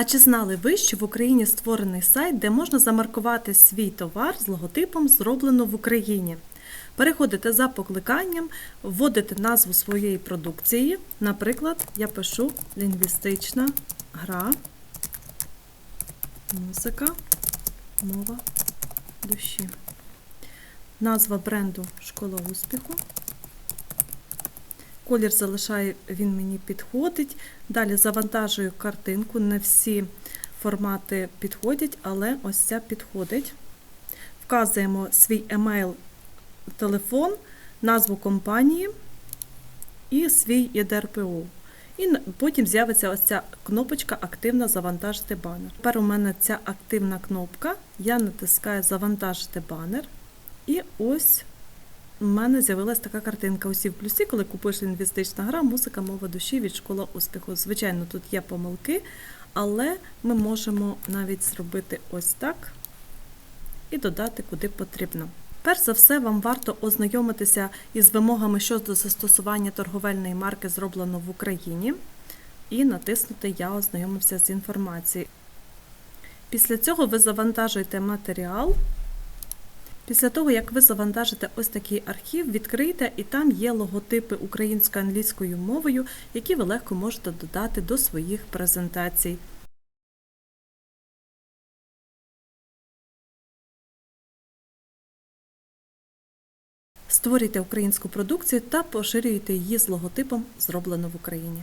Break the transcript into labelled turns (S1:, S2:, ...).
S1: А чи знали ви, що в Україні створений сайт, де можна замаркувати свій товар з логотипом зроблено в Україні? Переходите за покликанням, вводите назву своєї продукції. Наприклад, я пишу лінгвістична гра, музика, мова душі. Назва бренду Школа успіху. Колір залишає, він мені підходить. Далі завантажую картинку. Не всі формати підходять, але ось ця підходить. Вказуємо свій емейл, телефон, назву компанії і свій ЄДРПУ. І потім з'явиться ось ця кнопочка Активно завантажити банер. Тепер у мене ця активна кнопка. Я натискаю Завантажити банер. І ось у мене з'явилась така картинка. Усі в плюсі, коли купуєш лінгвістична гра, музика, мова душі від школа успіху. Звичайно, тут є помилки, але ми можемо навіть зробити ось так і додати куди потрібно. Перш за все, вам варто ознайомитися із вимогами щодо застосування торговельної марки зроблено в Україні і натиснути Я ознайомився з інформацією. Після цього ви завантажуєте матеріал. Після того, як ви завантажите ось такий архів, відкрийте, і там є логотипи українською англійською мовою, які ви легко можете додати до своїх презентацій. Створюйте українську продукцію та поширюйте її з логотипом зроблено в Україні.